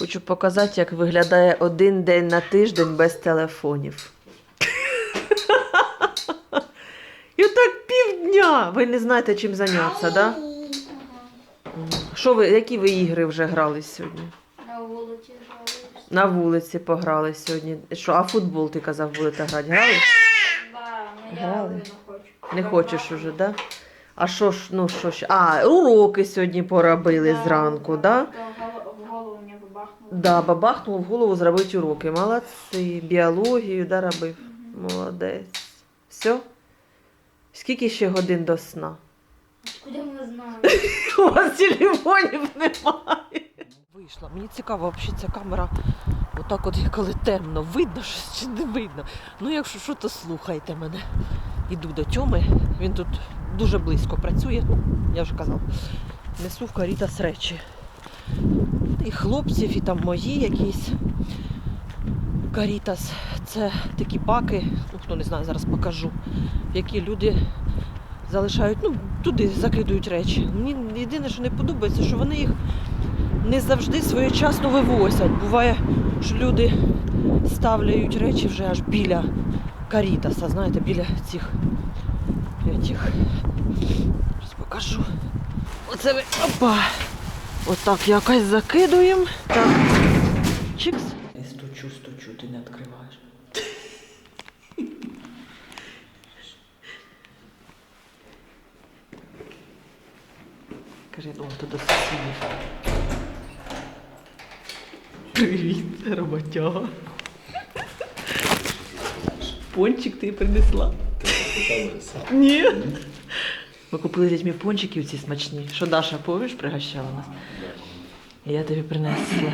Хочу показати, як виглядає один день на тиждень без телефонів. І отак півдня. Ви не знаєте, чим зайнятися, так? Да? Що ви, які ви ігри вже грали сьогодні? На вулиці грались. На вулиці пограли сьогодні. Що, а футбол ти казав, будете грати? Грали? Ну Грали? не хочу. Не хочеш уже, так? Да? А що ж, ну що ж? А, уроки сьогодні поробили зранку, так? Да? Да, в гол- в голову мені бабахнуло. Да, бабахнуло в голову зробити уроки. Молодці. Біологію да, робив. Молодець. Все? Скільки ще годин до сна? Куди ми знаємо? У вас телефонів немає. Вийшла. Мені цікаво, взагалі ця камера. Отак от, коли темно, видно щось чи не видно. Ну, якщо що, то слухайте мене. Іду до Тьоми. Він тут дуже близько працює. Я вже казав. Несу в карітас речі. І хлопців, і там мої якісь. Карітас це такі баки, ну хто не знає, зараз покажу, які люди залишають, ну, туди закидують речі. Мені єдине, що не подобається, що вони їх не завжди своєчасно вивозять. Буває, що люди ставляють речі вже аж біля карітаса, знаєте, біля цих. Этих. Зараз покажу. Оце ви. Опа! Отак якось закидуємо. Так. Чикс. Я стучу, стучу, ти не відкриваєш. Каже, ну то до сусідів. Привіт, роботяга. Пончик ти принесла. Ні. Ми купили з дітьми пончики ці смачні. Що Даша, помніш, пригощала нас? І я тобі принесла.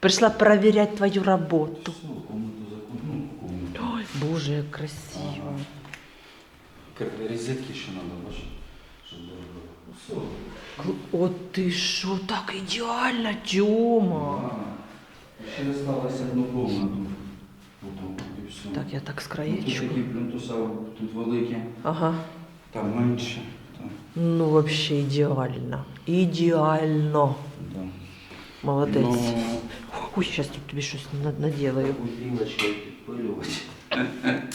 Прийшла перевіряти твою роботу. Ой, Боже, як красиво. Резетки ще треба, бачиш? Було. От ти що, так ідеально, Тьома. Ще залишилося одну комнату. Так, я так Тут скраєчку. такі плінтуса, тут великі, Ага. Там менше. Там, Ну, вообще ідеально. Ідеально. да. Молодець. Ну, Ой, зараз тут тобі щось на- наділаю. Підпилювати.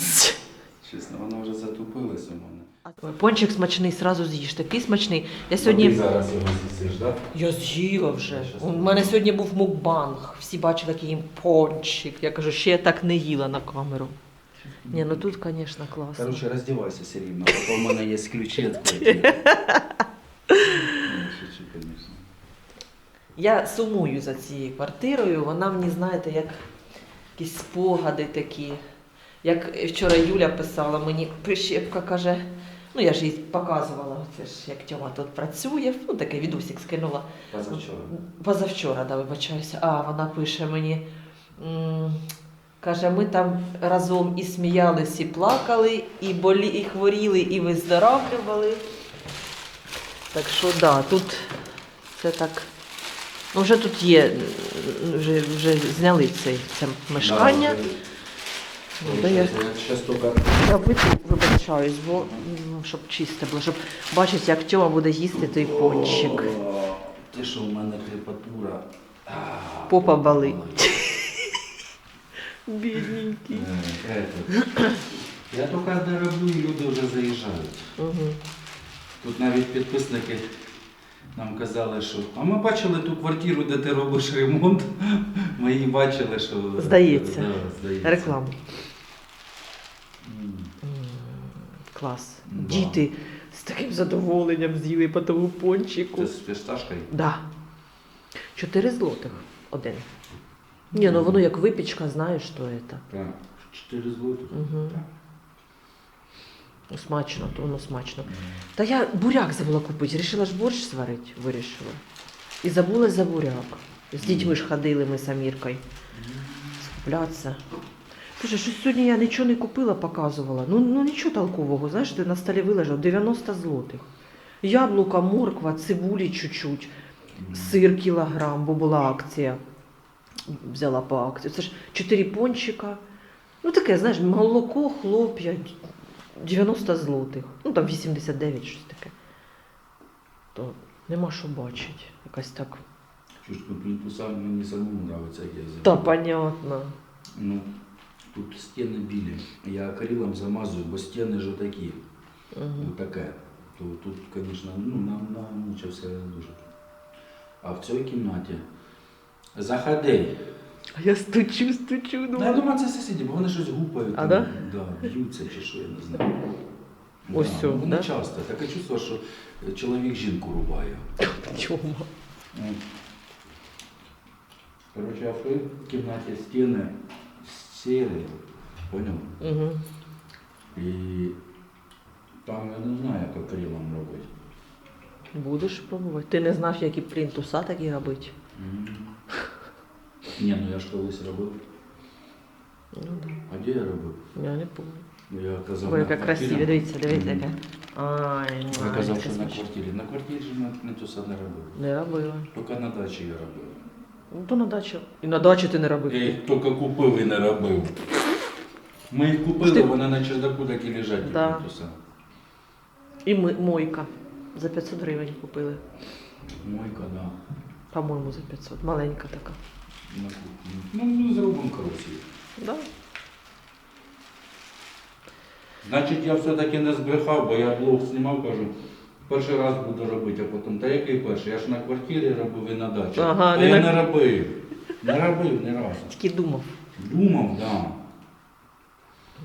Чесно, вона вже затупилася у мене. Пончик смачний, сразу з'їж. Такий смачний. Я Ти сьогодні. зараз його з'їсиш, так? Я з'їла вже. У мене сьогодні був мукбанг. Всі бачили, який їм пончик. Я кажу, ще я так не їла на камеру. Ні, ну тут, звісно, класно. Короче, роздівайся все рівно, а то в мене є ключі від квартири. Ну, Шучу. Я сумую за цією квартирою. Вона мені, знаєте, як якісь спогади такі. Як вчора Юля писала, мені прищепка каже, ну я ж їй показувала, це ж як Тьома тут працює, ну такий відосик скинула. Позавчора. Позавчора, да, вибачаюся. А вона пише мені. м, Каже, ми там разом і сміялись, і плакали, і болі, і хворіли, і виздоравлювали. Так що да, тут це так. Ну, вже тут є, вже, вже зняли цей, це мешкання. Ну, да, я, я вибачаюсь, бо м, щоб чисте було, щоб бачити, як Тьома буде їсти той пончик. Те, що в мене крепатура. Попа болить. Бідненький. Е, этот. Я тільки не роблю, і люди вже заїжджають. Угу. Тут навіть підписники нам казали, що а ми бачили ту квартиру, де ти робиш ремонт. Ми її бачили, що Здається. Да, здається. Реклама. М, Клас. Да. Діти з таким задоволенням з'їли по тому пончику. Це з фісташкою? Да. Чотири злотих один. Ні, ну воно як випічка, знаєш, що це. Так. Чотири злотих. Угу. Ну, смачно, то воно смачно. Та я буряк забула купити. Рішила ж борщ сварити, вирішила. І забула за буряк. З дітьми ж ходили ми з Аміркою. Скуплятися. Боже, щось сьогодні я нічого не купила, показувала. Ну, ну нічого толкового, знаєш, ти на столі вилежав 90 злотих. Яблука, морква, цибулі чуть-чуть, сир кілограм, бо була акція. Взяла по акції. Це ж 4 пончика. Ну таке, знаєш, молоко, хлоп'я, 90 злотих. Ну там 89, щось таке. То нема що бачити. Якась так. Ну, плінтуса мені самому нравиться, як я Та понятно. Ну, тут стіни білі. Я акрилом замазую, бо стіни ж такі. Угу. Ну, таке. То тут, звісно, ну, нам намучився дуже. А в цій кімнаті заходи. А я стучу, стучу. Ну, я думаю. думаю, це сусіді, бо вони щось гупають. А, там, да? Да, б'ються чи що, я не знаю. Ось да, цю, ну, Вони да? часто. Таке чувство, що чоловік жінку рубає. Чому? От. Коротше, а в кімнаті стіни сірі, поняв? Угу. І там я не знаю, як акрилом робити. Будеш пробувати. Ти не знав, які плінтуса такі робити. М. Ні, ну я ж колись робив. Ну да. А де я робив? Я не пам'ятаю. Ну, Я казав, Ой, на яка квартирі. красива, дивіться, дивіться, яка. Ай, Я казав, що на квартирі. На квартирі ж на, на туса не робив. Не робила. Тільки на дачі я робив. Ну, то на дачу. І на дачі ти не робив. Я їх тільки купив і не робив. Ми їх купили, Ти- вони на чердаку так і лежать, Да. плінтуса. І ми, мойка. За 500 гривень купили. Мойка, да. По-моєму, за 500. Маленька така. На кухні. Ну, ми зробимо красиво. Да. Значить, я все-таки не збрехав, бо я блог знімав, кажу, перший раз буду робити, а потім, та який перший? Я ж на квартирі робив і на дачі. Ага, а не я на- не робив. Не робив ні разу. Тільки думав. Думав, так. Да.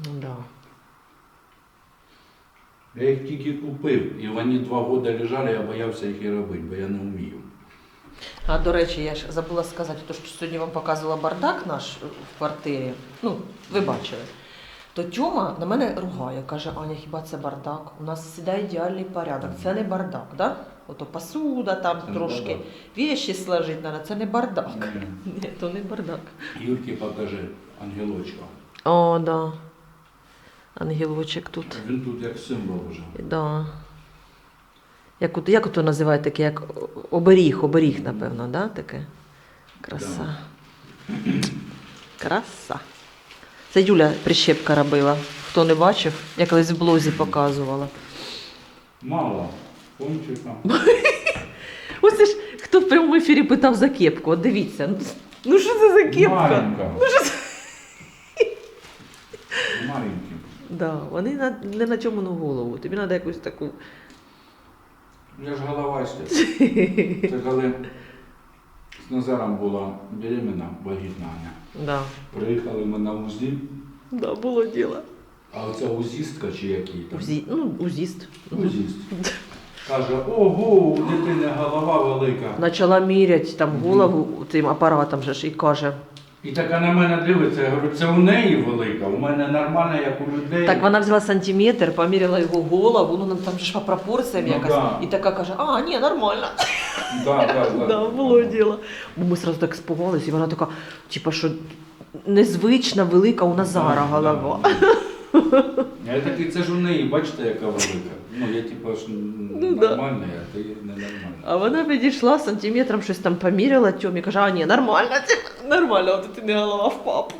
Ну, да. Я їх тільки купив, і вони два роки лежали, я боявся їх і робити, бо я не вмію. А до речі, я ж забула сказати, то, що сьогодні вам показувала бардак наш в квартирі. Ну, ви бачили. То Тьома на мене ругає, каже, Аня, хіба це бардак? У нас завжди ідеальний порядок. Це не бардак, да? Ото посуда там Це не трошки, бардак. віші сложить треба, це не бардак. Ні. Ні, то не бардак. Юрки покажи, ангелочка. О, да. Ангелочек тут. Він тут як символ вже. Да. Як, от- як ото називають таке, як оберіг, оберіг, напевно, да? таке? Краса. Краса. Це Юля прищепка робила. Хто не бачив, я колись в блозі показувала. Мало. Кончика. Ось це ж хто в прямому ефірі питав за кепку. От дивіться. ну, Ну що це за кепка? Маленька. Маленькі. Да, вони на, не на чому на голову. Тобі треба якусь таку. Я ж головастик. Це коли з Назаром була беременна, вагітна Аня. Да. Приїхали ми на УЗІ, Да, було діло. а оця узістка чи який там? Узі... Ну, узіст. Узіст. Каже, ого, у дитини голова велика. Почала міряти там голову тим апаратом же ж і каже. І така на мене дивиться, я говорю, це у неї велика, у мене нормальна, як у людей. Так вона взяла сантиметр, поміряла його голову, ну там же ж по пропорціям Ну, якось. да. І така каже, а, ні, нормально. Да, да, да. Да, було діло. Бо ми одразу так спугалися, і вона така, типа, що незвична велика у Назара Да, голова. Я такий, це ж у неї, бачите, яка велика. Ну, я типа ж Ну, да. нормальний, а ти ненормальний. А вона підійшла сантиметром щось там поміряла Тьомі, каже, а ні, нормально, типа, нормально, от ти не голова в папу.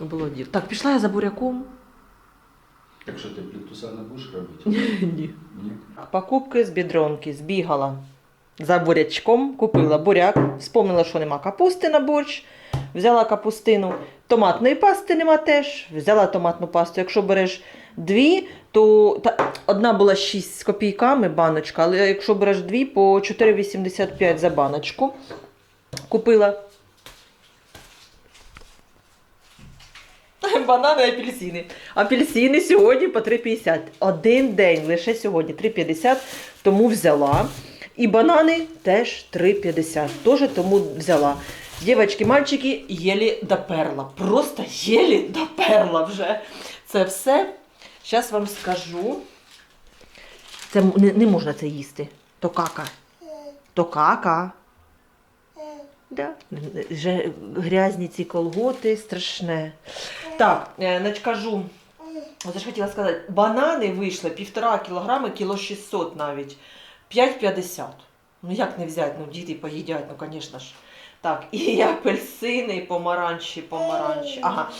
Було діло. Так, пішла я за буряком. Якщо ти плінтуса не будеш робити? Ні. Ні. Покупки з бідронки, збігала за бурячком, купила буряк, вспомнила, що нема капусти на борщ, взяла капустину, томатної пасти нема теж, взяла томатну пасту. Якщо береш дві, то та, одна була 6 з копійками баночка, але якщо береш дві, по 4,85 за баночку. Купила Банани, апельсини. Апельсини сьогодні по 3,50. Один день, лише сьогодні 3,50, тому взяла. І банани теж 3,50. Теж тому взяла. Дівчатки, мальчики, єлі доперла. Просто єлі доперла вже. Це все. Зараз вам скажу. Це не, не можна це їсти. То кака. То кака. Да. Вже грязні ці колготи, страшне. Так, е, значить, кажу. Оце ж хотіла сказати, банани вийшли півтора кілограми, кіло 600 навіть. 5,50. Ну як не взяти? Ну діти поїдять, ну звісно ж. Так, і апельсини, і помаранчі, помаранчі. Ага.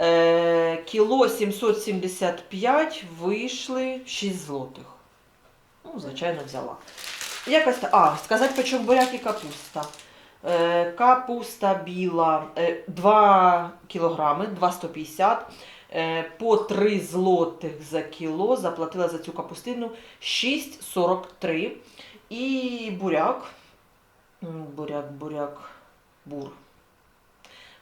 Е, кіло 775 вийшли 6 злотих. Ну, звичайно, взяла. Якось а, сказати, по чому буряк і капуста. Е, капуста біла е, 2 кілограми, 2,150. Е, по 3 злотих за кіло заплатила за цю капустину 6,43. І буряк. Буряк, буряк, бур.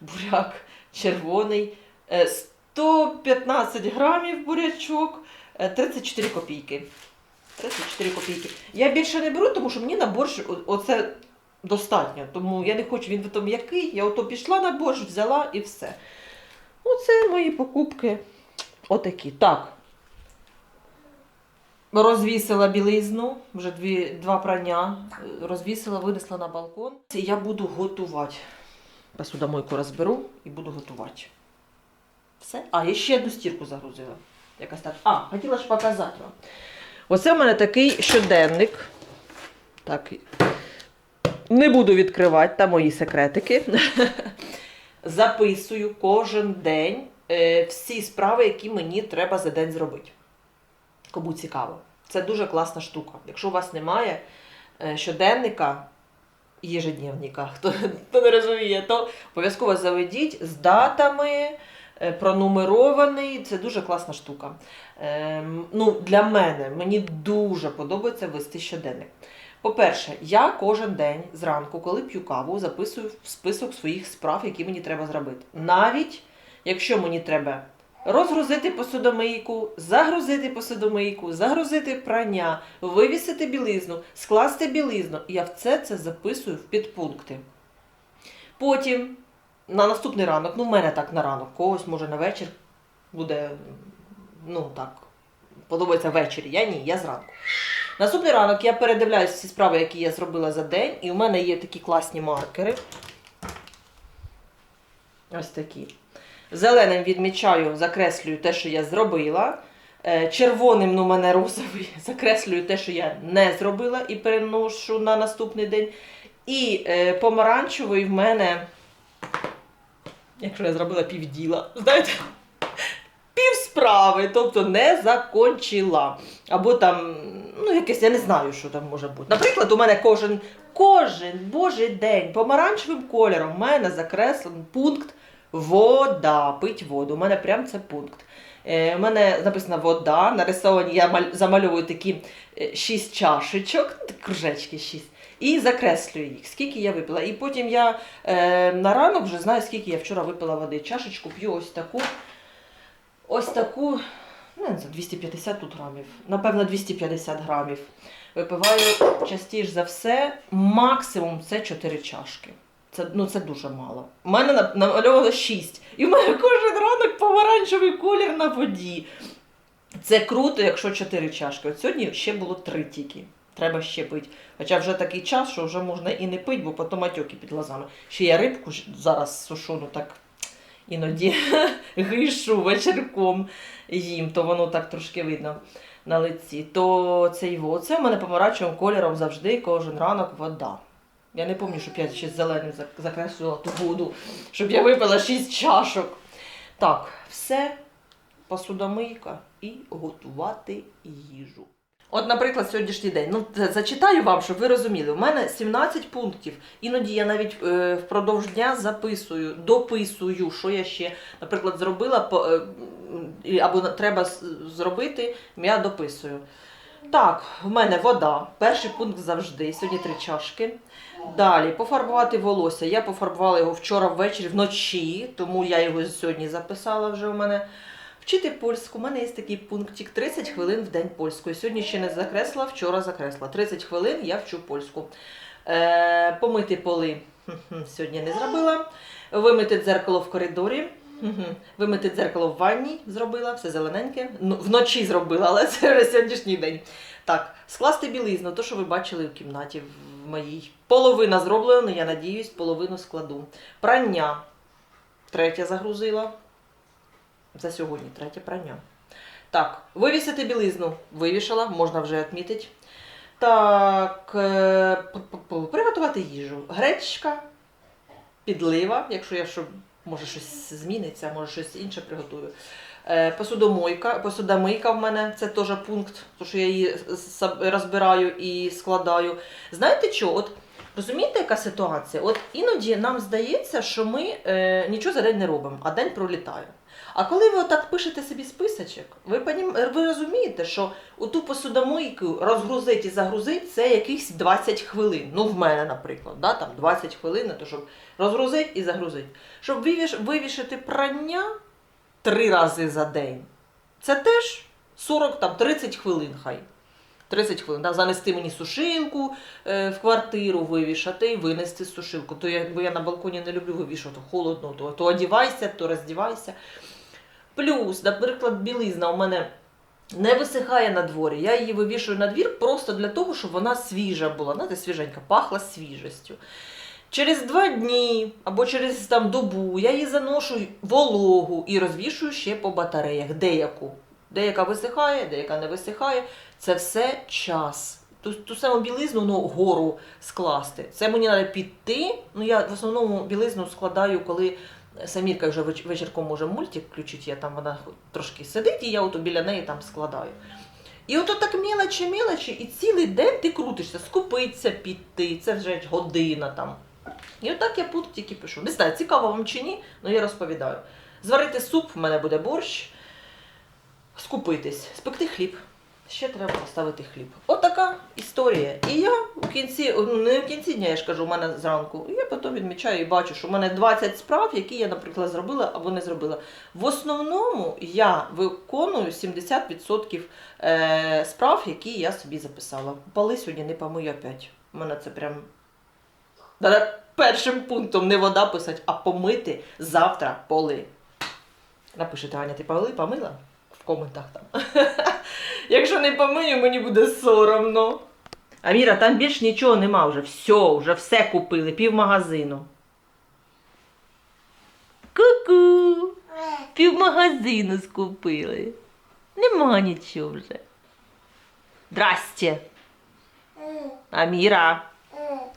Буряк червоний. е, 115 грамів бурячок, е, 34 копійки. 34 копійки. Я більше не беру, тому що мені на борщ оце достатньо. Тому я не хочу, він там який. Я ото пішла на борщ, взяла і все. Оце мої покупки. Отакі. Так. Розвісила білизну, вже дві, два прання. Розвісила, винесла на балкон. І я буду готувати. Посудомойку розберу і буду готувати. Все. А, я ще одну стірку загрузила. Якась так. А, хотіла ж показати вам. Оце в мене такий щоденник. Так. Не буду відкривати, там мої секретики. Записую кожен день е, всі справи, які мені треба за день зробити. Кому цікаво. Це дуже класна штука. Якщо у вас немає е, щоденника, ежедневника, хто, хто не розуміє, то обов'язково заведіть з датами, е, пронумерований. Це дуже класна штука. Ем, ну, для мене мені дуже подобається вести щоденник. По-перше, я кожен день зранку, коли п'ю каву, записую в список своїх справ, які мені треба зробити. Навіть якщо мені треба розгрузити посудомийку, загрузити посудомийку, загрузити прання, вивісити білизну, скласти білизну, я все це записую в підпункти. Потім на наступний ранок, ну в мене так на ранок, когось може на вечір буде, ну так, подобається ввечері. Я ні, я зранку. Наступний ранок я передивляюся всі справи, які я зробила за день, і у мене є такі класні маркери. Ось такі. Зеленим відмічаю, закреслюю те, що я зробила. Е, Червоним, ну, у мене розовий, закреслюю те, що я не зробила, і переношу на наступний день. І е, помаранчевий в мене, якщо я зробила півділа, знаєте, пів справи, тобто не закончила. Або там, ну, якесь, я не знаю, що там може бути. Наприклад, у мене кожен, кожен божий день помаранчевим кольором в мене закреслений пункт вода, пить воду. У мене прям це пункт. Е, у мене написано вода, нарисовані, я замальовую такі е, шість чашечок, кружечки шість. І закреслюю їх, скільки я випила. І потім я е, на ранок вже знаю, скільки я вчора випила води. Чашечку п'ю ось таку. Ось таку, ну, не знаю, 250 тут грамів. Напевно, 250 грамів. Випиваю частіше за все, максимум це 4 чашки. Це, ну, це дуже мало. У мене на- намальовано 6. І в мене кожен ранок помаранчевий колір на воді. Це круто, якщо 4 чашки. От сьогодні ще було 3 тільки. Треба ще пити. Хоча вже такий час, що вже можна і не пити, бо потім отеки під глазами. Ще я рибку зараз сушону так іноді гишу вечірком їм, то воно так трошки видно на лиці. То це його. Це в мене помаранчевим кольором завжди кожен ранок вода. Я не пам'ятаю, щоб я ще зеленим зак- закреслювала ту воду, щоб я випила 6 чашок. Так, все, посудомийка і готувати їжу. От, наприклад, сьогоднішній день. Ну, зачитаю вам, щоб ви розуміли. У мене 17 пунктів. Іноді я навіть е, впродовж дня записую, дописую, що я ще, наприклад, зробила по, е, або треба зробити, я дописую. Так, в мене вода. Перший пункт завжди. Сьогодні три чашки. Далі пофарбувати волосся. Я пофарбувала його вчора ввечері вночі, тому я його сьогодні записала вже у мене. Вчити польську. У мене є такий пунктик 30 хвилин в день польської. Сьогодні ще не закресла, вчора закресла. 30 хвилин я вчу польську. Е, помити поли сьогодні не зробила. Вимити дзеркало в коридорі. Вимити дзеркало в ванні зробила, все зелененьке. Ну, вночі зробила, але це вже сьогоднішній день. Так, скласти білизну, то, що ви бачили в кімнаті моїй. Половина зроблена, я надіюсь, половину складу. Прання. Третє загрузила. За сьогодні третє прання. Так, вивісити білизну. Вивішала, можна вже відмітити. Так, е, приготувати їжу. Гречка, підлива, якщо я що, може щось зміниться, може щось інше приготую. Е, Посудомойка, посудомийка в мене це теж пункт, тому що я її розбираю і складаю. Знаєте що? От розумієте, яка ситуація? От іноді нам здається, що ми е, нічого за день не робимо, а день пролітає. А коли ви отак пишете собі списочок, ви, ви розумієте, що оту посудомийку розгрузити і загрузити це якихось 20 хвилин. Ну, в мене, наприклад, да, там 20 хвилин, то щоб розгрузити і загрузити. Щоб вивіш... вивішити прання три рази за день, це теж 40, там, 30 хвилин хай. 30 хвилин. Да, занести мені сушилку е, в квартиру, вивішати і винести сушилку. То я, бо я на балконі не люблю вивішувати холодно, то, то одівайся, то роздівайся. Плюс, наприклад, білизна у мене не висихає на дворі. Я її вивішую на двір просто для того, щоб вона свіжа була. Знаєте, свіженька, пахла свіжістю. Через два дні або через там, добу я її заношу вологу і розвішую ще по батареях. Деяку. Деяка висихає, деяка не висихає. Це все час. Ту, ту саму білизну ну, гору скласти. Це мені треба піти. Ну, я в основному білизну складаю, коли Самірка вже веч- вечірком може мультик включити, я там вона трошки сидить, і я ото біля неї там складаю. І ото так мілочі, мілочі, і цілий день ти крутишся, скупитися, піти, це вже година там. І отак я пунктики пишу. Не знаю, цікаво вам чи ні, але я розповідаю. Зварити суп, в мене буде борщ, скупитись, спекти хліб. Ще треба поставити хліб. Отака історія. І я в кінці, ну не в кінці дня, я ж кажу, у мене зранку. І я потім відмічаю і бачу, що в мене 20 справ, які я, наприклад, зробила або не зробила. В основному я виконую 70% е, справ, які я собі записала. Поли сьогодні не помию опять. У мене це прям Треба першим пунктом не вода писати, а помити завтра поли. Напишите, Аня, ти поли помила? В коментах там. Якщо не помию, мені буде соромно. Аміра, там більш нічого нема вже. Все, вже все купили, пів магазину. Ку-ку! Пів магазину скупили. Нема нічого вже. Здрасте. Аміра.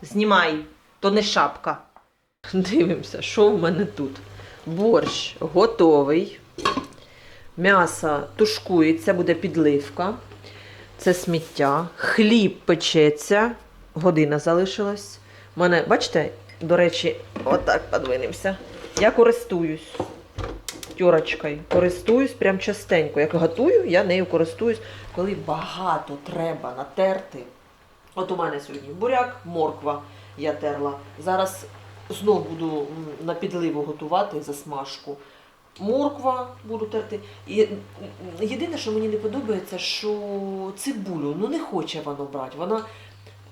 Знімай, то не шапка. Дивимося, що в мене тут. Борщ готовий. М'ясо тушкується, буде підливка. Це сміття. Хліб печеться. Година залишилась. У мене, бачите, до речі, отак подвинемося. Я користуюсь тюрочкою. Користуюсь прям частенько. Як готую, я нею користуюсь, коли багато треба натерти. От у мене сьогодні буряк, морква я терла. Зараз знов буду на підливу готувати засмажку. Морква буду терти. І єдине, що мені не подобається, що цибулю ну не хоче воно брати. Вона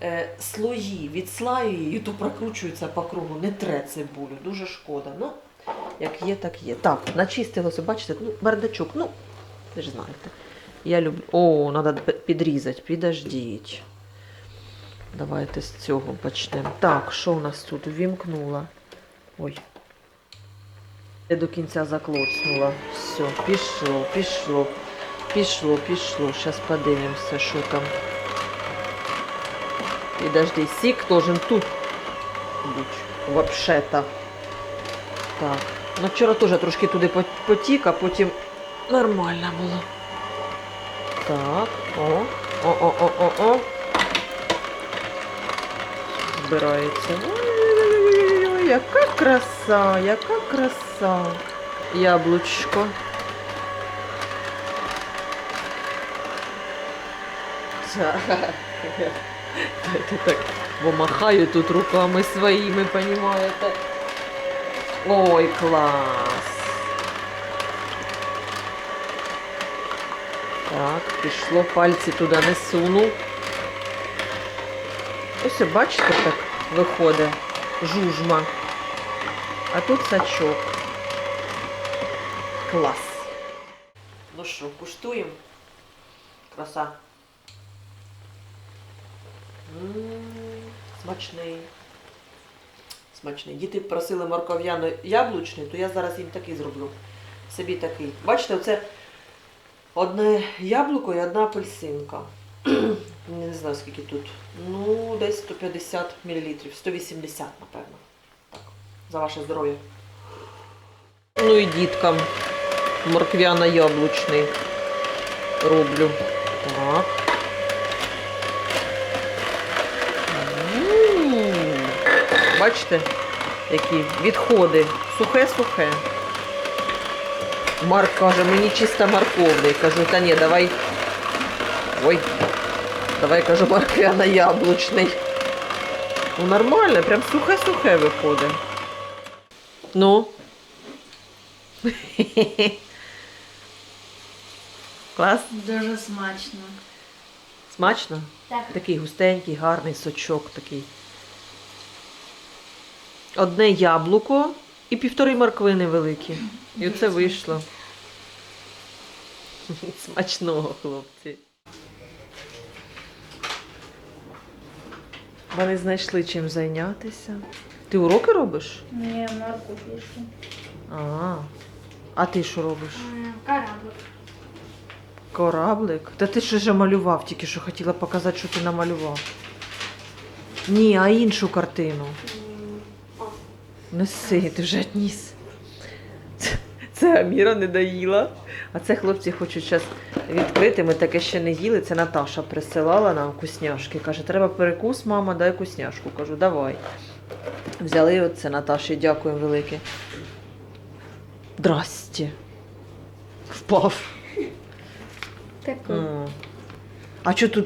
е, слої відслаює і то прокручується по кругу, не тре цибулю. Дуже шкода. Ну, як є, так є. Так, начистилося, бачите, ну, бардачок, ну, ви ж знаєте. Я люблю. О, треба підрізати, підождіть. Давайте з цього почнемо. Так, що у нас тут? Ввімкнула. Ой. Я до кінця заклоцнула. Все, пішло, пішло, пішло, пішло. Зараз подивимося, що там. Підожди, сік должен тут бути. Вообще-то. Так. Ну вчора теж трошки туди потік, а потім нормально було. Так, о, о, о, о, о, о. Збирається. Ой-ой-ой, яка краса, яка краса. Яблучко. Дайте так, бо махаю тут руками своїми, понімаєте. Ой, клас. Так, пішло, пальці туди не суну. Ось, бачите, так виходить жужма. А тут сачок. Клас. Ну що, куштуємо? Краса. Смачний. Смачний. Діти просили морков'яно яблучний, то я зараз їм такий зроблю. Собі такий. Бачите, оце одне яблуко і одна апельсинка. Не знаю, скільки тут. Ну, десь 150 мл. 180, напевно. Так, за ваше здоров'я. Ну і діткам морквяно-яблучний роблю. Так. Бачите, які відходи. Сухе-сухе. Марк каже, мені чисто морковний. Кажу, та ні, давай. Ой. Давай кажу, морквяно-яблучний. Ну нормально, прям сухе-сухе виходить. Ну. Клас. Дуже смачно. Смачно? Так. Такий густенький, гарний сочок такий. Одне яблуко і півтори морквини великі. І оце вийшло. Смачного, хлопці. Вони знайшли чим зайнятися. Ти уроки робиш? Ні, морку пишу. А, а ти що робиш? Кораблик. Кораблик? Та ти ж вже малював, тільки що хотіла показати, що ти намалював. Ні, а іншу картину. Неси, ти вже ніс. Це, це Аміра не доїла. А це хлопці хочуть зараз відкрити. Ми таке ще не їли. Це Наташа присилала нам вкусняшки. Каже, треба перекус, мама, дай вкусняшку. Кажу, давай. Взяли оце Наташі, дякуємо велике. Здрасте. Впав. М. А що тут?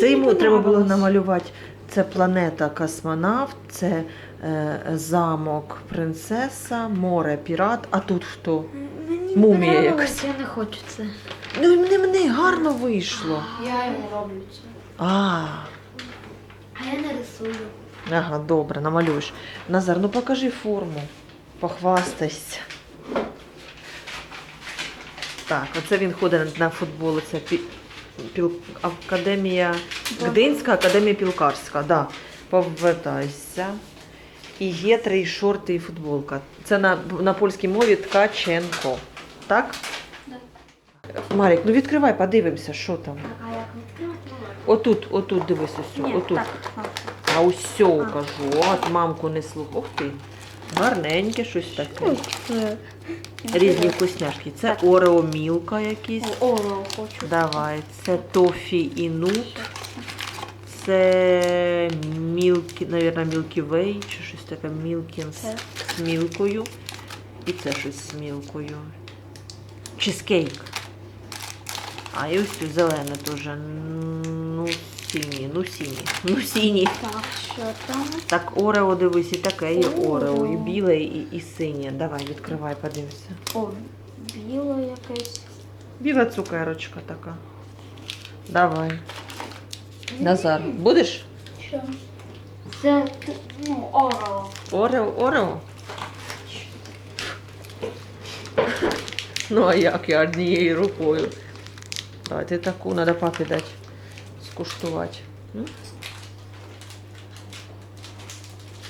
Це йому треба було понравилось. намалювати. Це планета космонавт, це е, замок принцеса, море пірат. А тут хто? Мені Мумія понравилось, якась. Я не хочу це. Ну мене, мене гарно вийшло. Я не роблю це. А, А я не рисую. ага, добре, намалюєш. Назар, ну покажи форму. Похвастайся. Так, оце він ходить на футбол. Це пі... піл... академія Гдинська, академія пілкарська. Да. Повертайся. І є три шорти і футболка. Це на, на польській мові Ткаченко. Так? Марік, ну відкривай, подивимося, що там. А як відкривати? Отут, отут дивись ось. Ні, Отут. так. А ось сьо кажу. От мамку не слухай. Ух ти. Гарненьке щось таке. Різні вкусняшки. Це Орео Мілка якісь. Оро хочу. Давай. Це Тофі і Нут. Це Мілкі, навірно, Мілкі Вей, чи щось таке Мілкін з, Це. з мілкою. І це щось з мілкою. Чизкейк. А і ось тут зелене теж. Ну, сині, ну сині. Ну сині. Так, що там? Так, Орео дивись, і таке є Орео, і біле, і, і синє. Давай, відкривай, подивися. О, біло якесь. Біла цукерочка така. Давай. Назар, будеш? Що? Це, ну, оро. Орео, Орео? Ну, а як я однією рукою? Давайте таку, треба папі дати. Скуштувати.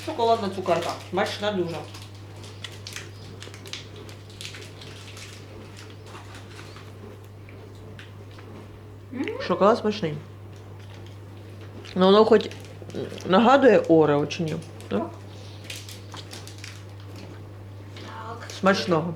Шоколадна цукерка. Смачна дуже. Шоколад смачний. Ну, воно хоч нагадує Орео чи ні? Так. Смачного.